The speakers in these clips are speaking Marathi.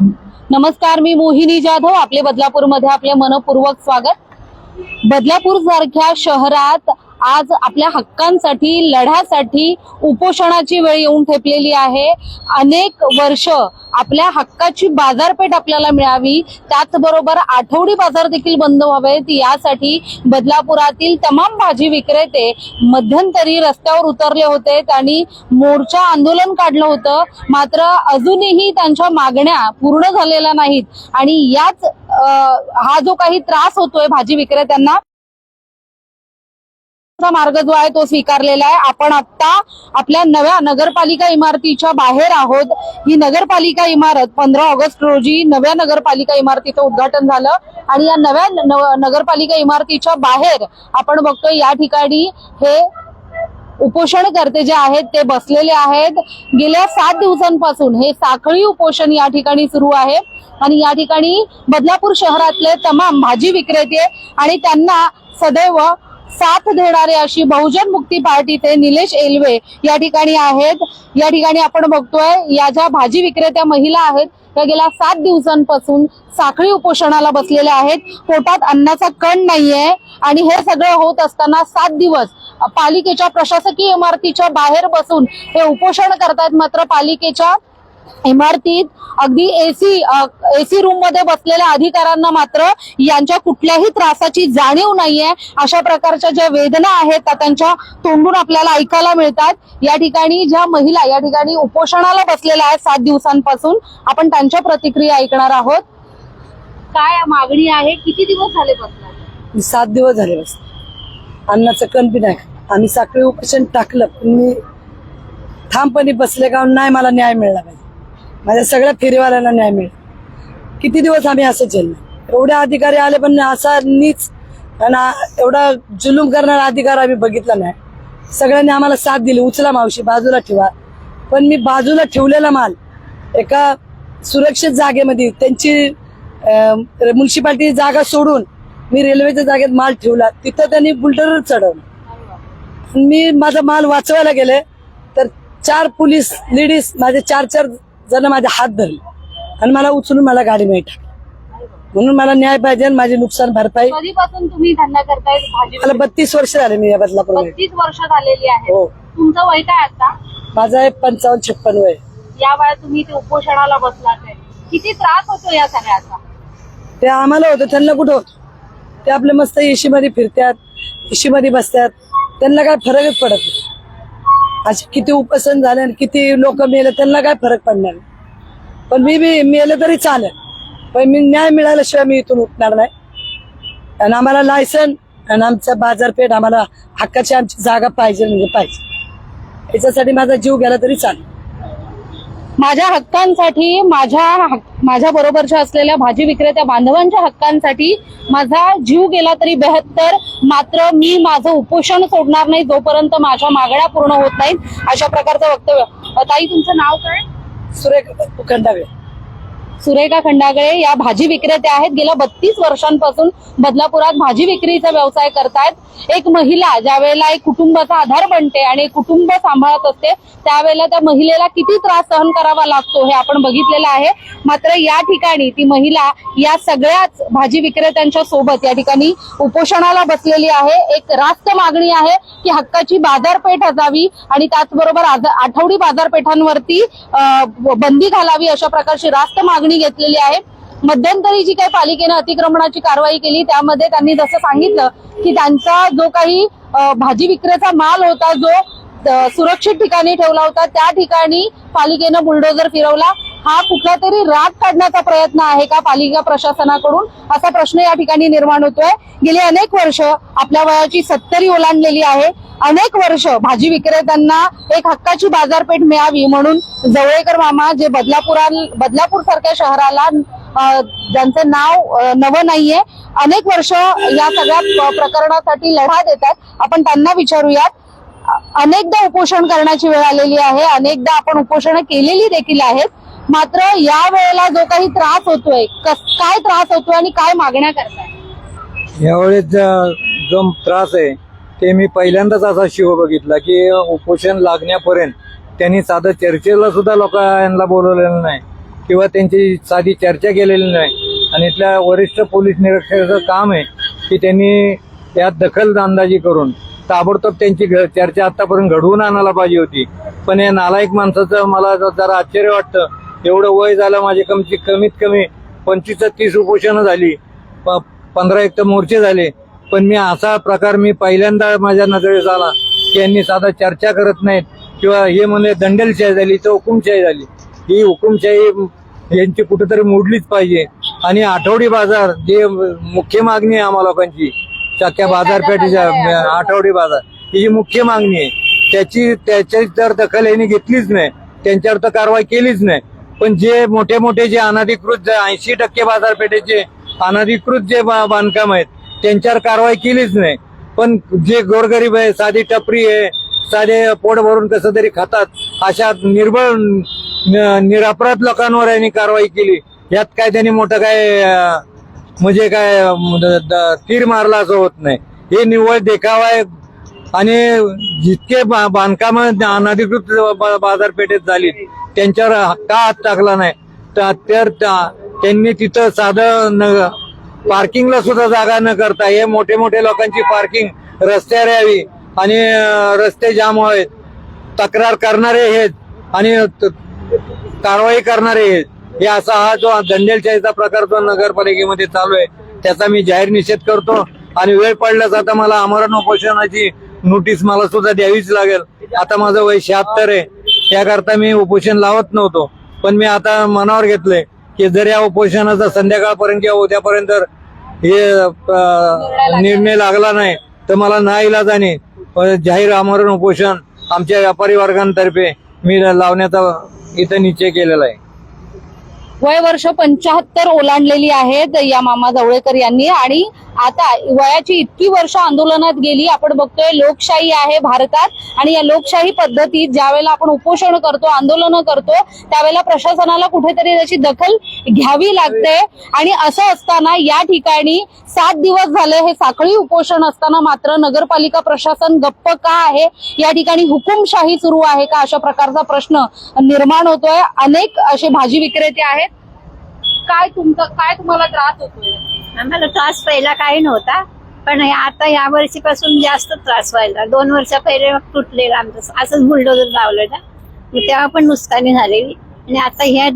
नमस्कार मी मोहिनी जाधव आपले बदलापूरमध्ये आपले मनपूर्वक स्वागत. बदलापूर सारख्या शहरात आज आपल्या हक्कांसाठी लढ्यासाठी उपोषणाची वेळ येऊन ठेपलेली आहे. अनेक वर्ष आपल्या हक्काची बाजारपेठ आपल्याला मिळावी त्याचबरोबर आठवडी बाजार देखील बंद व्हावेत. यासाठी बदलापुरातील तमाम भाजी विक्रेते मध्यंतरी रस्त्यावर उतरले होते आणि मोर्चा आंदोलन काढलं होतं. मात्र अजूनही त्यांच्या मागण्या पूर्ण झालेल्या नाहीत. आणि याच हा जो काही त्रास होतोय भाजी विक्रेत्यांना मार्ग जो आहे तो स्वीकारलेला आहे. आपण आता आपल्या नव्या नगरपालिका इमारतीच्या बाहेर आहोत. ही नगरपालिका इमारत पंधरा ऑगस्ट रोजी नव्या नगरपालिका इमारतीचं उद्घाटन झालं आणि या नव्या न- नगरपालिका इमारतीच्या बाहेर आपण बघतोय या ठिकाणी हे उपोषणकर्ते जे आहेत ते बसलेले आहेत. गेल्या सात दिवसांपासून हे साखळी उपोषण या ठिकाणी सुरू आहे आणि या ठिकाणी बदलापूर शहरातले तमाम भाजी विक्रेते आणि त्यांना सदैव साथ देणारे अशी बहुजन मुक्ती पार्टीचे निलेश एलवे या ठिकाणी आहेत. या ठिकाणी आपण बघतोय या ज्या भाजी विक्रेत्या महिला आहेत त्या गेल्या सात दिवसांपासून साखळी उपोषणाला बसलेल्या आहेत. पोटात अन्नाचा कण नाहीये आणि हे सगळं होत असताना सात दिवस पालिकेच्या प्रशासकीय इमारतीच्या बाहेर बसून हे उपोषण करतायत मात्र पालिकेच्या इमारतीत अगदी एसी एसी रूममध्ये बसलेल्या अधिकाऱ्यांना मात्र यांच्या कुठल्याही त्रासाची जाणीव नाहीये. अशा प्रकारच्या ज्या वेदना आहेत त्या त्यांच्या तोंडून आपल्याला ऐकायला मिळतात. या ठिकाणी ज्या महिला या ठिकाणी उपोषणाला बसलेल्या आहेत सात दिवसांपासून आपण त्यांच्या प्रतिक्रिया ऐकणार आहोत. काय मागणी आहे? किती दिवस झाले बसला? सात दिवस झाले बस. अन्नाचं कण नाही. आम्ही साखळी उपोषण टाकलं पण मी ठामपणे बसले का नाही मला न्याय मिळाला पाहिजे. माझ्या सगळ्या फेरीवाल्यांना न्याय मिळेल. किती दिवस आम्ही असं झेललं एवढे अधिकारी आले पण असा नीच आणि एवढा जुलूम करणारा अधिकार आम्ही बघितला नाही. सगळ्यांनी आम्हाला साथ दिली. उचला मावशी बाजूला ठेवा. पण मी बाजूला ठेवलेला माल एका सुरक्षित जागेमध्ये त्यांची म्युन्सिपाल्टी जागा सोडून मी रेल्वेच्या जागेत माल ठेवला. तिथं त्यांनी बुलडर चढवलं. मी माझा माल वाचवायला गेले तर चार पोलीस लेडीज माझे चार चार जण माझे हात धरले. आणि मला उचलून मला गाडी मिळत म्हणून मला न्याय पाहिजे आणि माझी नुकसान भरपाई. कधीपासून तुम्ही धंदा करताय? भाजी मला बत्तीस वर्ष झाले मी या बदलापूर वर्ष झालेली आहे. हो. तुमचं वय काय आता? माझा आहे पंचावन्न छप्पन वय. या वेळा तुम्ही ते उपोषणाला बसलात आहे. किती त्रास होतो या सगळ्याचा? ते आम्हाला होतं त्यांना कुठं होतं? ते आपले मस्त एशी मध्ये फिरतात एशी मध्ये बसतात. त्यांना काय फरकच पडत नाही. असे किती उपसन झाले आणि किती लोक मेले त्यांना काय फरक पडणार? पण मी बी मेले तरी चालेल. पण मी न्याय मिळाल्याशिवाय मी इथून उठणार नाही. आणि आम्हाला लायसन आणि आमचा बाजारपेठ आम्हाला हक्काची आमची जागा पाहिजे म्हणजे पाहिजे. याच्यासाठी माझा जीव गेला तरी चालेल. माझ्या हक्कांसाठी माझ्या माझ्या बरोबरच्या असलेल्या भाजी विक्रेत्या बांधवांच्या हक्कांसाठी माझा जीव गेला तरी बेहत्तर. मात्र मी माझं उपोषण सोडणार नाही जोपर्यंत माझ्या मागण्या पूर्ण होत नाहीत. अशा प्रकारचं वक्तव्य. ताई तुमचं नाव काय? सुरेख खंडावे सुरेखा खंडागळे या भाजी विक्रेत्या आहेत. गेल्या बत्तीस वर्षांपासून बदलापुरात भाजी विक्रीचा व्यवसाय करतायत. एक महिला ज्या वेळेला एक कुटुंबाचा आधार बनते आणि कुटुंब सांभाळत असते त्यावेळेला त्या महिलेला किती त्रास सहन करावा लागतो हे आपण बघितलेलं आहे. मात्र या ठिकाणी ती महिला या सगळ्याच भाजी विक्रेत्यांच्या सोबत या ठिकाणी उपोषणाला बसलेली आहे. एक रास्त मागणी आहे की हक्काची बाजारपेठ असावी आणि त्याचबरोबर आठवडी बाजारपेठांवरती बंदी घालावी अशा प्रकारची रास्त मागणी घेतलेली आहे. मध्यंतरी जी काही पालिकेनं अतिक्रमणाची कारवाई केली त्यामध्ये त्यांनी जसं सांगितलं की त्यांचा जो काही भाजी विक्रेचा माल होता जो सुरक्षित ठिकाणी ठेवला होता त्या ठिकाणी पालिकेनं बुलडोजर फिरवला. हा कुठला तरी राग काढण्याचा प्रयत्न आहे का पालिका प्रशासनाकडून? असा प्रश्न या ठिकाणी निर्माण होतोय. गेली अनेक वर्ष आपल्या वयाची सत्तरी ओलांडलेली आहे. अनेक वर्ष भाजी विक्रेत्यांना एक हक्काची बाजारपेठ मिळावी म्हणून जवळेकर मामा जे बदलापुरा बदलापूर सारख्या शहराला ज्यांचं नाव नवं नाहीये अनेक वर्ष या सगळ्या प्रकरणासाठी लढा देतात आपण त्यांना विचारूयात. अनेकदा उपोषण करण्याची वेळ आलेली आहे. अनेकदा आपण उपोषण केलेली देखील आहेत. मात्र या वेळेला जो काही त्रास होतोय कस- काय त्रास होतोय आणि काय मागण्या करताय? यावेळेस जो त्रास आहे ते मी पहिल्यांदाच असा शिव बघितला की उपोषण लागण्यापर्यंत त्यांनी साधं चर्चेला सुद्धा लोकांना बोलवलेलं नाही. किंवा त्यांची साधी चर्चा केलेली नाही. आणि इथल्या वरिष्ठ पोलीस निरीक्षकाचं काम आहे की त्यांनी त्यात दखल अंदाजी करून ताबडतोब त्यांची घ- चर्चा आतापर्यंत घडवून आणायला पाहिजे होती. पण या नालायक माणसाचं मला जरा आश्चर्य वाटतं एवढं वय झालं माझे कमची कमीत कमी पंचवीस ते तीस उपोषणं झाली. पंधरा एक तर मोर्चे झाले. पण मी असा प्रकार मी पहिल्यांदा माझ्या नजरेस आला की यांनी साधा चर्चा करत नाहीत. किंवा हे म्हणजे दंडेलशाही झाली तर हुकुमशाही झाली. ही हुकुमशाही यांची कुठेतरी मोडलीच पाहिजे. आणि आठवडी बाजार जे मुख्य मागणी आहे आम्हा लोकांची सख्या बाजारपेठेच्या आठवडी बाजार ही जी मुख्य मागणी आहे त्याची त्याची जर दखल यांनी घेतलीच नाही त्यांच्यावर तर कारवाई केलीच नाही. पण जे मोठे मोठे जे अनधिकृत ऐंशी टक्के बाजारपेठेचे अनधिकृत जे बा- बांधकाम आहेत त्यांच्यावर कारवाई केलीच नाही. पण जे गोरगरीब आहे साधी टपरी आहे साधे पोट भरून कसं तरी खातात अशा निर्बळ निरापराध निरपराध लोकांवर यांनी कारवाई केली. यात काय त्यांनी मोठं काय म्हणजे काय द- द- तीर मारला असं होत नाही. हे निव्वळ देखावा आहे आणि जितके बा- बांधकाम अनधिकृत बा- बाजारपेठेत झाली त्यांच्यावर का हात टाकला नाही. तर तर त्या- त्यांनी तिथं साधं पार्किंगला सुद्धा जागा न करता हे मोठे मोठे लोकांची पार्किंग रस्त्यावर यावी आणि रस्ते जाम व्हावेत तक्रार करणारे हेच आणि कारवाई करणारे हेच हे असा हा जो दंडेलशाहीचा प्रकार जो नगरपालिकेमध्ये चालू आहे त्याचा मी जाहीर निषेध करतो. आणि वेळ पडल्यास आता मला आमरण उपोषणाची नोटीस मला सुद्धा द्यावीच लागेल. आता माझं वय शहात्तर आहे. त्याकरता मी उपोषण लावत नव्हतो. पण मी आता मनावर घेतले की जर या उपोषणाचा संध्याकाळपर्यंत किंवा उद्यापर्यंत हे निर्णय लागला नाही तर मला ना इलाजाने जाहीर आमरण उपोषण आमच्या व्यापारी वर्गांतर्फे मी लावण्याचा इथं निश्चय केलेला आहे. वय वर्ष पंचाहत्तर ओलांडलेली आहेत या मामा जवळेकर यांनी आणि आता वयाची इतकी वर्ष आंदोलनात गेली आपण बघतोय लोकशाही आहे भारतात आणि या लोकशाही पद्धतीत ज्यावेळेला आपण उपोषण करतो आंदोलनं करतो त्यावेळेला प्रशासनाला कुठेतरी त्याची दखल घ्यावी लागते. आणि असं असताना या ठिकाणी सात दिवस झाले हे साखळी उपोषण असताना मात्र नगरपालिका प्रशासन गप्प का आहे? या ठिकाणी हुकुमशाही सुरू आहे का? अशा प्रकारचा प्रश्न निर्माण होतोय. अनेक असे भाजी विक्रेते आहेत. काय तुमचा काय तुम्हाला त्रास होतोय? आम्हाला त्रास पहिला काही नव्हता पण आता या वर्षीपासून जास्त त्रास व्हायला दोन वर्ष पहिले तुटलेला तुटलेलं आमचं असंच बुलडोजर लावलं ना तेव्हा पण नुकसानी झालेली. आणि आता ह्या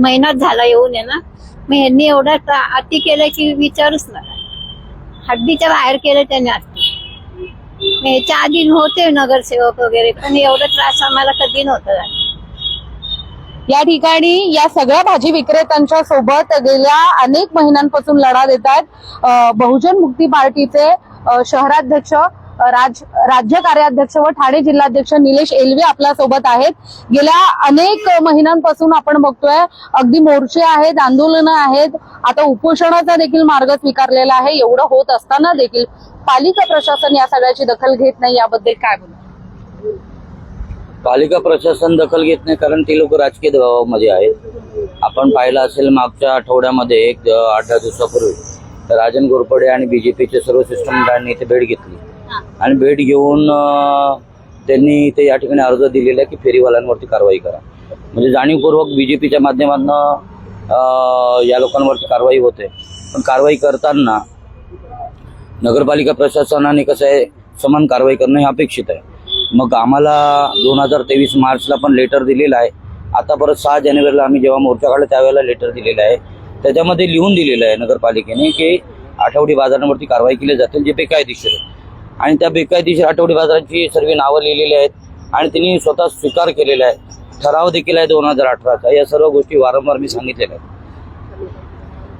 महिन्यात झाला येऊन आहे ना मग ह्यांनी एवढा अति केलं की विचारूच नका. हद्दीच्या बाहेर केलं त्यांनी अति ह्याच्या आधी होते नगरसेवक वगैरे पण एवढा त्रास आम्हाला कधी नव्हता झाला. या ठिकाणी या सगळ्या भाजी विक्रेत्यांच्या सोबत गेल्या अनेक महिन्यांपासून लढा देत आहेत. बहुजन मुक्ती पार्टीचे शहराध्यक्ष राज राज्य कार्याध्यक्ष व ठाणे जिल्हाध्यक्ष निलेश एलवे आपल्यासोबत आहेत. गेल्या अनेक महिन्यांपासून आपण बघतोय अगदी मोर्चे आहेत आंदोलनं आहेत. आता उपोषणाचा देखील मार्ग स्वीकारलेला आहे. एवढं होत असताना देखील पालिका प्रशासन या सगळ्याची दखल घेत नाही. याबद्दल काय बोलू पालिका प्रशासन दखल घेत नाही कारण ती लोक राजकीय दबावामध्ये आहेत. आपण पाहिलं असेल मागच्या आठवड्यामध्ये एक आठ दहा दिवसापूर्वी तर राजन घोरपडे आणि बीजेपीचे सर्व सिस्टमदारांनी इथे भेट घेतली. आणि भेट घेऊन त्यांनी इथे या ठिकाणी अर्ज दिलेला आहे की फेरीवाल्यांवरती कारवाई करा. म्हणजे जाणीवपूर्वक बीजेपीच्या माध्यमातून या लोकांवरती कारवाई होते. पण कारवाई करताना नगरपालिका प्रशासनाने कसं आहे समान कारवाई करणं हे अपेक्षित आहे. मग आम्हाला दोन हजार तेवीस मार्चला पण लेटर दिलेलं आहे. आता परत सहा जानेवारीला आम्ही जेव्हा मोर्चा काढला त्यावेळेला लेटर दिलेलं आहे. त्याच्यामध्ये लिहून दिलेलं आहे नगरपालिकेने की आठवडी बाजारांवरती कारवाई केली जातील जे बेकायदेशीर आहे आणि त्या बेकायदेशीर आठवडी बाजारांची सर्व नावं लिहिलेली आहेत आणि त्यांनी स्वतः स्वीकार केलेला आहे. ठराव देखील आहे दोन हजार अठराचा. या सर्व गोष्टी वारंवार मी सांगितलेल्या आहेत.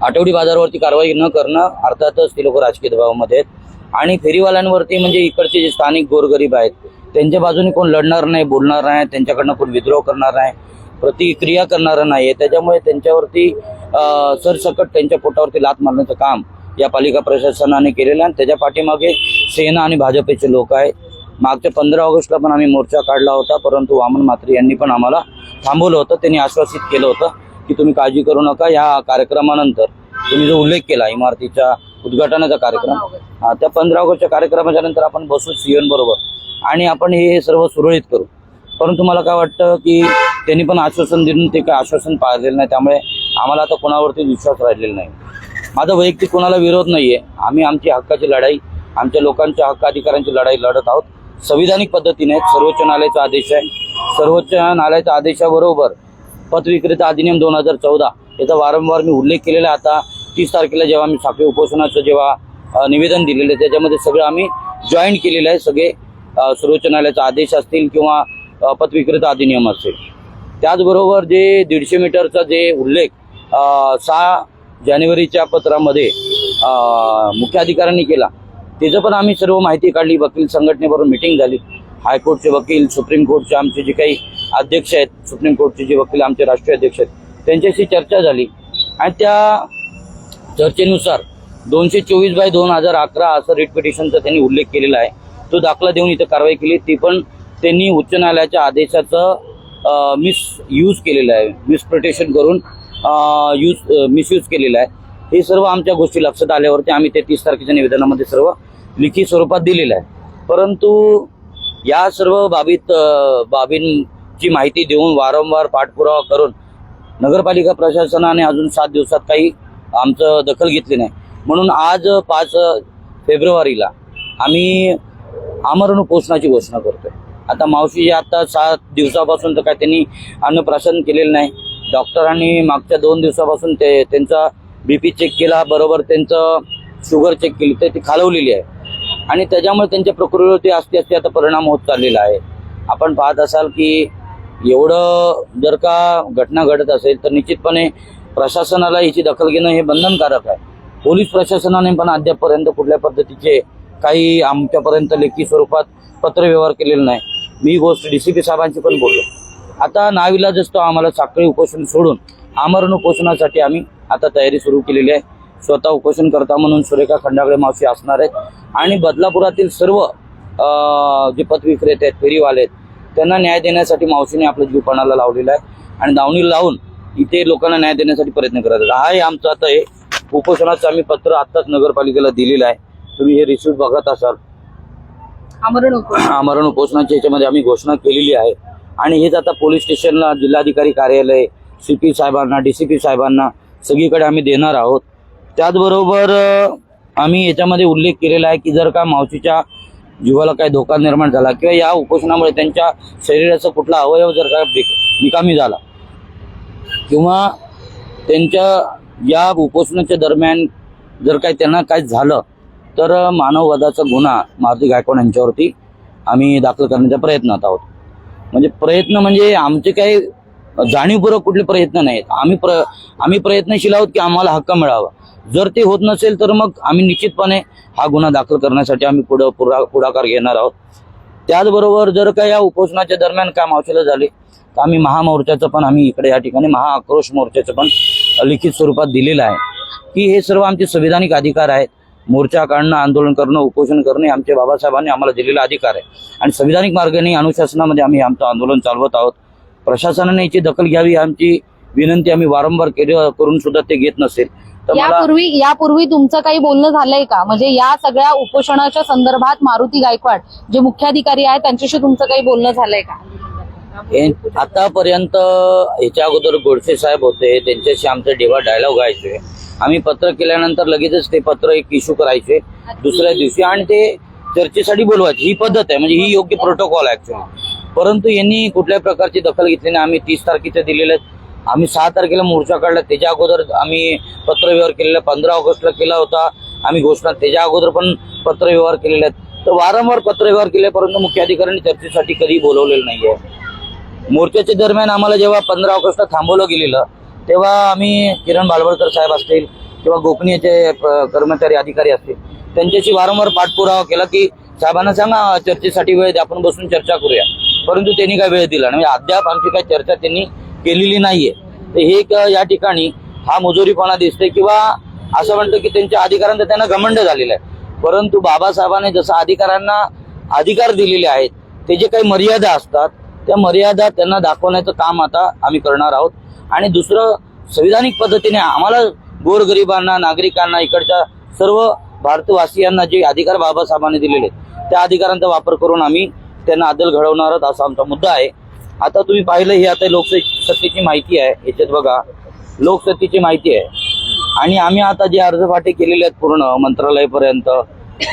आठवडी बाजारावरती कारवाई न करणं अर्थातच ते लोक राजकीय दबावामध्ये आहेत. आणि फेरीवाल्यांवरती म्हणजे इकडचे जे स्थानिक गोरगरीब आहेत त्यांच्या बाजूने कोण लढणार नाही बोलणार नाही त्यांच्याकडनं कोण विद्रोह करणार नाही प्रतिक्रिया करणार नाही त्याच्यामुळे त्यांच्यावरती सरसकट त्यांच्या पोटावरती लात मारण्याचं काम या पालिका प्रशासनाने केलेलं आहे. आणि त्याच्या पाठीमागे सेना आणि भाजपचे लोक आहेत. मागच्या पंधरा ऑगस्टला पण आम्ही मोर्चा काढला होता परंतु वामन म्हात्रे यांनी पण आम्हाला थांबवलं होतं. त्यांनी आश्वासित केलं होतं की तुम्ही काळजी करू नका. या कार्यक्रमानंतर तुम्ही जो उल्लेख केला इमारतीच्या उद्घाटनाचा कार्यक्रम. त्या पंधरा ऑगस्टच्या कार्यक्रमाच्या नंतर आपण बसू सीएन बरोबर. आणि आपण हे सर्व सुरळीत करू. परंतु मला काय वाटतं की त्यांनी पण आश्वासन देऊन ते काय आश्वासन पाळलेलं नाही. त्यामुळे आम्हाला आता कोणावरती विश्वास राहिलेला नाही. माझा वैयक्तिक कोणाला विरोध नाहीये. आम्ही आमची हक्काची लढाई आमच्या लोकांच्या हक्क अधिकारांची लढाई लढत आहोत. संविधानिक पद्धतीने सर्वोच्च न्यायालयाचा आदेश आहे. सर्वोच्च न्यायालयाच्या आदेशाबरोबर पतविक्रेता अधिनियम दोन हजार चौदा याचा वारंवार मी उल्लेख केलेला आहे. आता तीस तारखेला जेव्हा आम्ही साखळी उपोषणाचं जेव्हा निवेदन दिलेलं आहे त्याच्यामध्ये सगळं आम्ही जॉईन केलेलं आहे. सगळे सर्वोच्च न्यायालयाचा आदेश असतील किंवा पतविक्रेता अधिनियम असेल. त्याचबरोबर जे दीडशे मीटरचा जे उल्लेख सहा जानेवारीच्या पत्रामध्ये मुख्याधिकाऱ्यांनी अधिकाऱ्यांनी केला त्याचं पण आम्ही सर्व माहिती काढली. वकील संघटनेबरोबर मिटिंग झाली. हायकोर्टचे वकील सुप्रीम कोर्टचे आमचे जे काही अध्यक्ष आहेत सुप्रीम कोर्टचे जे वकील आमचे राष्ट्रीय अध्यक्ष आहेत त्यांच्याशी चर्चा झाली. आणि त्या चर्चेनुसार दोनशे चोवीस बाय दोन हजार अकरा असं रिट पिटिशनचा त्यांनी उल्लेख केलेला आहे. तो दाखला देऊन इथं कारवाई केली. ती पण त्यांनी उच्च न्यायालयाच्या आदेशाचं मिस यूज केलेलं आहे. मिसप्रिटेशन करून यूज मिसयूज केलेलं आहे. हे सर्व आमच्या गोष्टी लक्षात आल्यावरती आम्ही ते तीस तारखेच्या निवेदनामध्ये सर्व लिखित स्वरूपात दिलेलं आहे. परंतु या सर्व बाबीत बाबींची माहिती देऊन वारंवार पाठपुरावा करून नगरपालिका प्रशासनाने अजून सात दिवसात काही आमचं दखल घेतली नाही. म्हणून आज पाच फेब्रुवारीला आम्ही आमरण उपोषणाची घोषणा करतोय. आता मावशी आता सात दिवसापासून तर काय त्यांनी अन्नप्राशन केलेलं नाही. डॉक्टरांनी मागच्या दोन दिवसापासून ते त्यांचा बी पी चेक केला बरोबर त्यांचं शुगर चेक केली तर ती खालवलेली आहे. आणि त्याच्यामुळे त्यांच्या प्रकृतीवरती असते असते आता परिणाम होत चाललेला आहे. आपण पाहत असाल की एवढं जर का घटना घडत असेल तर निश्चितपणे प्रशासनाला याची दखल घेणं हे बंधनकारक आहे. पोलीस प्रशासनाने पण अद्यापपर्यंत कुठल्या पद्धतीचे काही आमच्यापर्यंत लेखी स्वरूपात पत्रव्यवहार केलेला नाही. मी गोष्ट डी सी पी साहेबांशी पण बोललो. आता नाविलाज असतो आम्हाला साखळी उपोषण सोडून आमरण उपोषणासाठी आम्ही आता तयारी सुरू केलेली आहे. स्वतः उपोषण करता म्हणून सुरेखा खंडागळे मावशी असणार आहेत. आणि बदलापुरातील सर्व जे पतविक्रेते आहेत फेरीवाले आहेत त्यांना न्याय देण्यासाठी मावशीने आपला जीवपणाला लावलेलं लावलेला आहे. आणि दावणी लावून इथे लोकांना न्याय देण्यासाठी प्रयत्न करत आहेत. हा आहे आमचं आता हे उपोषणाचं आम्ही पत्र आत्ताच नगरपालिकेला दिलेलं आहे. तुम्ही हे रिसिव्ह बघत असाल. आमरण उपोषण. आमरण उपोषणाच्या याच्यामध्ये आम्ही घोषणा केलेली आहे. आणि हेच आता पोलीस स्टेशनला जिल्हाधिकारी कार्यालय सी पी साहेबांना डी सी पी साहेबांना सगळीकडे आम्ही देणार आहोत. त्याचबरोबर आम्ही याच्यामध्ये उल्लेख केलेला आहे की जर का मावशीच्या जीवाला काही धोका निर्माण झाला किंवा या उपोषणामुळे त्यांच्या शरीराचा कुठला अवयव जर का निकामी झाला किंवा त्यांच्या या उपोषणाच्या दरम्यान जर काही त्यांना काय झालं तर मानववधाचा गुन्हा मारुती गायकवाड यांच्यावरती आम्ही दाखल करण्याच्या प्रयत्नात आहोत. म्हणजे प्रयत्न म्हणजे आमचे काही जाणीवपूर्वक कुठले प्रयत्न नाहीत. आम्ही प्र आम्ही प्रयत्नशील आहोत की आम्हाला हक्क मिळावा. जर ते होत नसेल तर मग आम्ही निश्चितपणे हा गुन्हा दाखल करण्यासाठी आम्ही पुढं पुढाकार घेणार आहोत. त्याचबरोबर जर का या उपोषणाच्या दरम्यान काय मावशीला झाले तर आम्ही महामोर्चाचं पण आम्ही इकडे या ठिकाणी महाआक्रोश मोर्चाचं पण लिखित स्वरूपात दिलेलं आहे. की हे सर्व आमचे संविधानिक अधिकार आहेत. मोर्चा काढणं आंदोलन करणं उपोषण करणं आमचे बाबासाहेबांनी आम्हाला दिलेला अधिकार आहे. आणि संविधानिक मार्गाने अनुशासनामध्ये आम्ही आमचं आंदोलन चालवत आहोत. प्रशासनाने याची दखल घ्यावी आमची विनंती आम्ही वारंवार केली करून सुद्धा ते घेत नसेल. तर यापूर्वी यापूर्वी तुमचं काही बोलणं झालंय का? म्हणजे या सगळ्या उपोषणाच्या संदर्भात मारुती गायकवाड जे मुख्याधिकारी आहेत त्यांच्याशी तुमचं काही बोलणं झालंय का? आतापर्यंत याच्या अगोदर गोडसे साहेब होते त्यांच्याशी आमचे डेवा डायलॉग व्हायचे. आम्ही पत्र केल्यानंतर लगेचच ते पत्र एक इश्यू करायचे. दुसऱ्या दिवशी आणि ते चर्चेसाठी बोलवायचे. ही पद्धत आहे म्हणजे ही योग्य प्रोटोकॉल आहे ऍक्च्युअली परंतु यांनी कुठल्या प्रकारची दखल घेतली नाही. आम्ही तीस तारखेचे दिलेले आहेत. आम्ही सहा तारखेला मोर्चा काढला. त्याच्या अगोदर आम्ही पत्रव्यवहार केलेला. पंधरा ऑगस्टला केला होता. आम्ही घोषणा त्याच्या अगोदर पण पत्रव्यवहार केलेले आहेत. तर वारंवार पत्रव्यवहार केले परंतु मुख्याधिकाऱ्यांनी चर्चेसाठी कधी बोलवलेलं नाहीये. मोर्चाच्या दरम्यान आम्हाला जेव्हा पंधरा ऑगस्टला थांबवलं गेलेलं तेव्हा आम्ही किरण बालवडकर साहेब असतील किंवा गोपनीयचे प- कर्मचारी अधिकारी असतील त्यांच्याशी वारंवार पाठपुरावा केला की साहेबांना सांगा चर्चेसाठी वेळ द्या आपण बसून चर्चा करूया. परंतु त्यांनी काय वेळ दिला नाही. म्हणजे अद्याप आमची काही चर्चा त्यांनी केलेली नाहीये. तर हे एक या ठिकाणी हा मुजोरीपणा दिसते किंवा असं म्हणतं की त्यांच्या अधिकारांचा त्यांना घमंड झालेलं आहे. परंतु बाबासाहेबांनी जसं अधिकारांना अधिकार दिलेले आहेत ते जे काही मर्यादा असतात त्या मर्यादा त्यांना दाखवण्याचं काम आता आम्ही करणार आहोत. आणि दुसरं संविधानिक पद्धतीने आम्हाला गोरगरिबांना नागरिकांना इकडच्या सर्व भारतवासियांना जे अधिकार बाबासाहेबांनी दिलेले आहेत त्या अधिकारांचा वापर करून आम्ही त्यांना अदल घडवणार आहोत असा आमचा मुद्दा आहे. आता तुम्ही पाहिलं ही आता लोकसत्तेची माहिती आहे. याच्यात बघा लोकसत्तेची माहिती आहे. आणि आम्ही आता जे अर्जपाठी केलेले आहेत पूर्ण मंत्रालयापर्यंत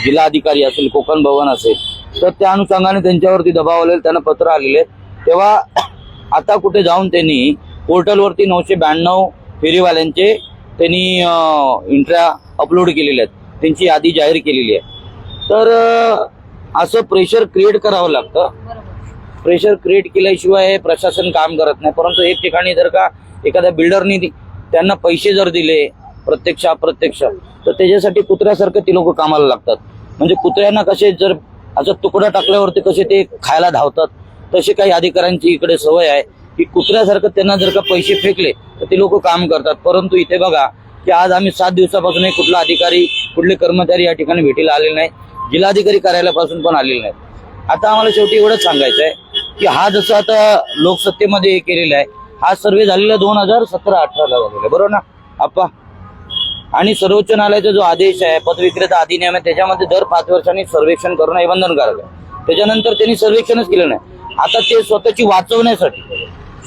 जिल्हाधिकारी असेल कोकण भवन असेल तर त्या अनुषंगाने त्यांच्यावरती दबाव आलेले त्यांना पत्र आलेले आहेत. तेव्हा आता कुठे जाऊन त्यांनी पोर्टलवरती नऊशे ब्याण्णव फेरीवाल्यांचे त्यांनी इंट्रा अपलोड केलेले आहेत. त्यांची यादी जाहीर केलेली आहे. तर असं प्रेशर क्रिएट करावं लागतं. प्रेशर क्रिएट केल्याशिवाय हे प्रशासन काम करत नाही. परंतु एक ठिकाणी जर का एखाद्या बिल्डरनी त्यांना पैसे जर दिले प्रत्यक्ष अप्रत्यक्ष तर त्याच्यासाठी कुत्र्यासारखं ती लोक कामाला लागतात. म्हणजे कुत्र्यांना कसे जर असं तुकडा टाकल्यावरती कसे ते खायला धावतात तसे काही अधिकाऱ्यांची इकडे सवय आहे की कुत्र्यासारखं त्यांना जर का पैसे फेकले तर ते लोक काम करतात. परंतु इथे बघा की आज आम्ही सात दिवसापासूनही कुठला अधिकारी कुठले कर्मचारी या ठिकाणी भेटीला आलेले नाही. जिल्हाधिकारी कार्यालयापासून पण आलेले नाहीत. आता आम्हाला शेवटी एवढंच सांगायचं आहे की हा जसं आता लोकसत्तेमध्ये हे केलेला आहे हा सर्वे झालेला दोन हजार सतरा अठराला झालेला बरोबर ना? आप्पा. आणि सर्वोच्च न्यायालयाचा जो आदेश आहे पदविक्रेता अधिनियम आहे त्याच्यामध्ये दर पाच वर्षांनी सर्वेक्षण करणं हे बंधनकारक आहे. त्याच्यानंतर त्यांनी सर्वेक्षणच केलं नाही. आता ते स्वतःची वाचवण्यासाठी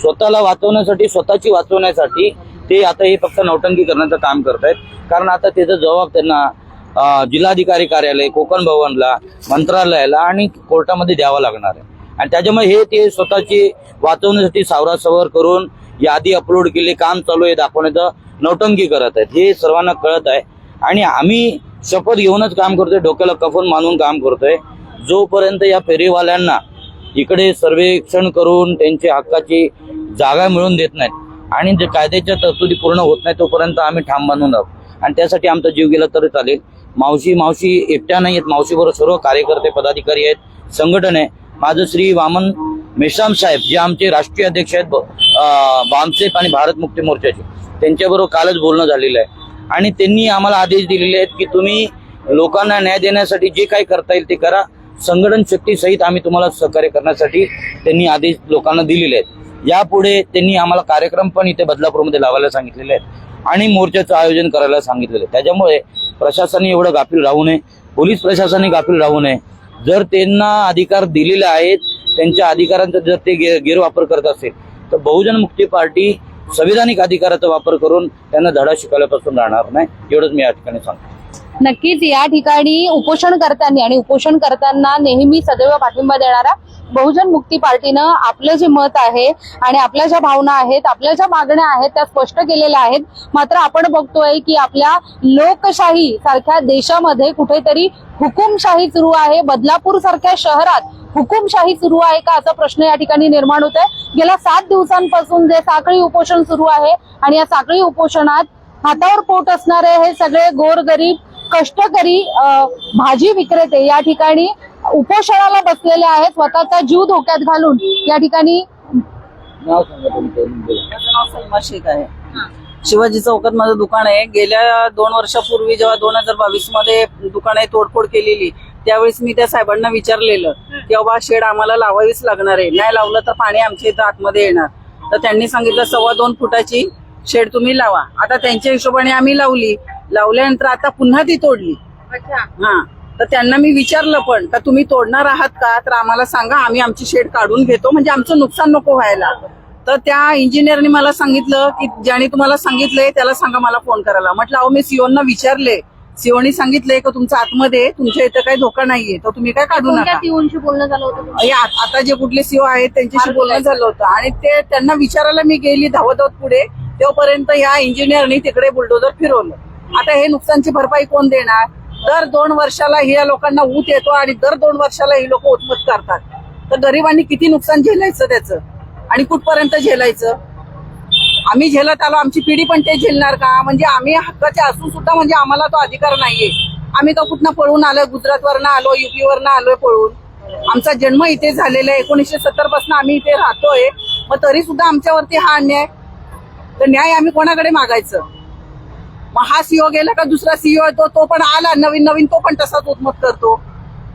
स्वतःला वाचवण्यासाठी स्वतःची वाचवण्यासाठी ते आता हे फक्त नौटंकी करण्याचं काम करत आहेत कारण आता त्याचा जबाब त्यांना जिल्हाधिकारी कार्यालय कोकण भवनला मंत्रालयाला आणि कोर्टामध्ये द्यावा लागणार आहे. आणि त्याच्यामुळे हे ते स्वतःची वाचवण्यासाठी सावरासावर करून यादी अपलोड केली काम चालू आहे दाखवण्याचं नौटंकी करत आहेत. हे सर्वांना कळत आहे. आणि आम्ही शपथ घेऊनच काम करतोय डोक्याला कफन मानून काम करतोय. जोपर्यंत या फेरीवाल्यांना इकडे सर्वेक्षण करून त्यांच्या हक्काची जागा मिळवून देत नाहीत. आणि जे कायद्याच्या तरतुदी पूर्ण होत नाही तोपर्यंत आम्ही ठाम बांधून आहोत आणि त्यासाठी आमचा जीव गेला तरी चालेल. मावशी मावशी एकट्या नाही आहेत. मावशीबरोबर सर्व कार्यकर्ते पदाधिकारी आहेत. संघटन आहे. माझं श्री वामन मेश्राम साहेब जे आमचे राष्ट्रीय अध्यक्ष आहेत ब- आणि भारत मुक्ती मोर्चाचे. त्यांच्याबरोबर कालच बोलणं झालेलं आहे. आणि त्यांनी आम्हाला आदेश दिलेले आहेत की तुम्ही लोकांना न्याय देण्यासाठी जे काही करता येईल ते करा. संघटन शक्ती सहित आम्ही तुम्हाला सहकार्य करण्यासाठी त्यांनी आदेश लोकांना दिलेले आहेत. यापुढे त्यांनी आम्हाला कार्यक्रम पण इथे बदलापूरमध्ये लावायला सांगितलेले आहेत आणि मोर्चाचं आयोजन करायला सांगितलेलं आहे त्याच्यामुळे प्रशासनाने एवढं गाफील राहू नये पोलीस प्रशासनाने गाफील राहू नये. जर त्यांना अधिकार दिलेले आहेत त्यांच्या अधिकारांचा जर ते गे- गैरवापर करत असेल तर बहुजन मुक्ती पार्टी संविधानिक अधिकाराचा वापर करून त्यांना धडा शिकवल्यापासून राहणार नाही एवढंच मी या ठिकाणी सांगतो. नक्कीच या ठिकाणी उपोषणकर्त्यांनी आणि उपोषणकर्त्यांना नेहमी सदैव पाठिंबा देणारा बहुजन मुक्ती पार्टीनं आपलं जे मत आहे आणि आपल्या ज्या भावना आहेत आपल्या ज्या मागण्या आहेत त्या स्पष्ट केलेल्या आहेत. मात्र आपण बघतोय की आपल्या लोकशाही सारख्या देशामध्ये कुठेतरी हुकुमशाही सुरू आहे. बदलापूर सारख्या शहरात हुकुमशाही सुरू आहे का असा प्रश्न या ठिकाणी निर्माण होत आहे गेल्या सात दिवसांपासून जे साखळी उपोषण सुरू आहे आणि या साखळी उपोषणात हातावर पोट असणारे हे सगळे गोरगरीब कष्टकरी भाजी विक्रेते या ठिकाणी उपोषणाला बसलेले आहेत. स्वतःचा जीव धोक्यात घालून या ठिकाणी शेख आहे. शिवाजी चौकात माझं दुकान आहे. गेल्या दोन वर्षापूर्वी जेव्हा दोन हजार बावीसमध्ये दुकाने तोडफोड केलेली त्यावेळेस मी त्या साहेबांना विचारलेलं की बाबा शेड आम्हाला लावावीच लागणार आहे. नाही लावलं तर पाणी आमच्या इथं आतमध्ये येणार. तर त्यांनी सांगितलं सव्वा दोन फुटाची शेड तुम्ही लावा. आता त्यांच्या हिशोबाने आम्ही लावली. लावल्यानंतर आता पुन्हा ती तोडली. हा. तर त्यांना मी विचारलं पण का तुम्ही तोडणार आहात का? तर आम्हाला सांगा आम्ही आमची शेड काढून घेतो. म्हणजे आमचं नुकसान नको व्हायला. तर त्या इंजिनियरने मला सांगितलं की ज्याने तुम्हाला सांगितलंय त्याला सांगा मला फोन करायला. म्हटलं अहो मी सीओना विचारले. सीओनी सांगितलंय का तुमचं आतमध्ये? तुमच्या इथं काही धोका नाहीये. तर तुम्ही काय काढू कोणत्या नका. पिऊनशी बोलणं झालं होतं तुमचं? आ- आता जे कुठले सीओ आहेत त्यांच्याशी बोलणं झालं होतं. आणि ते त्यांना विचारायला मी गेली धावत धावत पुढे. तोपर्यंत या इंजिनियरनी तिकडे बुलडोजर फिरवलं. आता हे नुकसानची भरपाई कोण देणार? दर दोन वर्षाला ह्या लोकांना ऊत येतो आणि दर दोन वर्षाला ही लोक उत्मत करतात. तर गरिबांनी किती नुकसान झेलायचं त्याचं? आणि कुठपर्यंत झेलायचं? आम्ही झेलत आलो आमची पिढी पण ते झेलणार का? म्हणजे आम्ही हक्काचे असून सुद्धा म्हणजे आम्हाला तो अधिकार नाहीये. आम्ही तो कुठनं पळून आलोय गुजरातवरनं आलो युपीवरनं आलोय पळून. आमचा जन्म इथे झालेला आहे. एकोणीसशे सत्तरपासून आम्ही इथे राहतोय. मग तरी सुद्धा आमच्यावरती हा अन्याय. तर न्याय आम्ही कोणाकडे मागायचं? मग हा सीओ गेला का दुसरा सीओ येतो तो पण आला नवीन नवीन तो पण तसाच उत्मत करतो.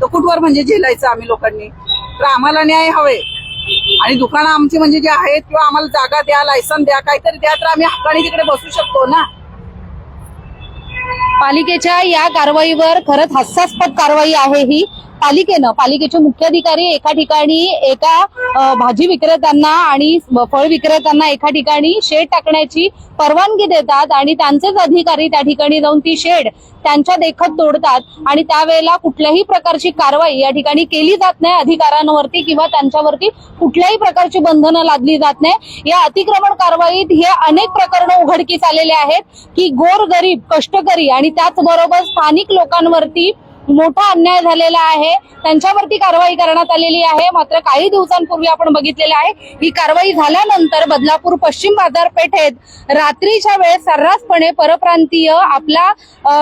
तर कुठवर म्हणजे झेलायचं आम्ही लोकांनी? तर आम्हाला न्याय हवे. आणि दुकानं आमची म्हणजे जे आहेत किंवा आम्हाला जागा द्या लायसन द्या काहीतरी द्या तर आम्ही हक्काने तिकडे बसू शकतो ना? पालिकेच्या या कारवाईवर खरंच हास्यास्पद कारवाई आहे ही. पालिकेनं पालिकेचे मुख्याधिकारी एका ठिकाणी एका भाजी विक्रेत्यांना आणि फळ विक्रेत्यांना एका ठिकाणी शेड टाकण्याची परवानगी देतात आणि त्यांचेच अधिकारी त्या ठिकाणी जाऊन ती शेड त्यांच्या देखत तोडतात आणि त्यावेळेला कुठल्याही प्रकारची कारवाई या ठिकाणी केली जात नाही अधिकाऱ्यांवरती किंवा त्यांच्यावरती कुठल्याही प्रकारची बंधनं लादली जात नाही. या अतिक्रमण कारवाईत हे अनेक प्रकरणं उघडकीस आलेले आहेत की गोर गरीब कष्टकरी आणि त्याचबरोबर स्थानिक लोकांवरती मोठा अन्याय झालेला आहे. त्यांच्यावरती कारवाई करण्यात आलेली आहे. मात्र काही दिवसांपूर्वी आपण बघितलेलं आहे ही कारवाई झाल्यानंतर बदलापूर पश्चिम बाजारपेठेत रात्रीच्या वेळेस सर्रासपणे परप्रांतीय आपला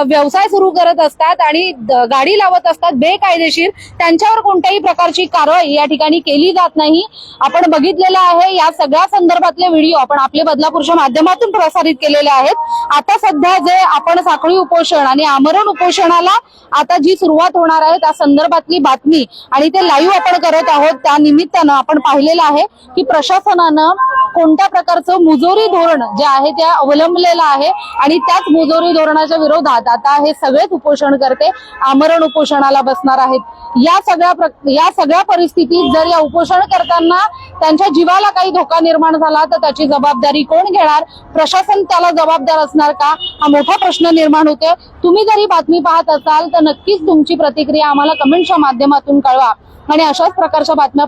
व्यवसाय सुरू करत असतात आणि गाडी लावत असतात बेकायदेशीर. त्यांच्यावर कोणत्याही प्रकारची कारवाई या ठिकाणी केली जात नाही. आपण बघितलेलं आहे या सगळ्या संदर्भातले व्हिडिओ आपण आपले बदलापूरच्या माध्यमातून प्रसारित केलेले आहेत. आता सध्या जे आपण साखळी उपोषण आणि आमरण उपोषणाला आता जी सुरुवात होणार आहे त्या संदर्भातली बातमी आणि ते लाईव्ह आपण करत आहोत त्या निमित्तानं आपण पाहिलेलं आहे की प्रशासनानं कोणत्या प्रकारचं मुजोरी धोरण जे आहे ते अवलंबलेलं आहे आणि त्याच मुजोरी धोरणाच्या विरोधात आता हे सगळेच उपोषण करते आमरण उपोषणाला बसणार आहेत. या सगळ्या या सगळ्या परिस्थितीत जर या उपोषण करताना त्यांच्या जीवाला काही धोका निर्माण झाला तर त्याची जबाबदारी कोण घेणार? प्रशासन त्याला जबाबदार असणार का? हा मोठा प्रश्न निर्माण होतोय. तुम्ही जरी बातमी पाहत असाल तर नक्कीच तुमची प्रतिक्रिया आम्हाला कमेंटच्या माध्यमातून कळवा. आणि अशाच प्रकारच्या बातम्या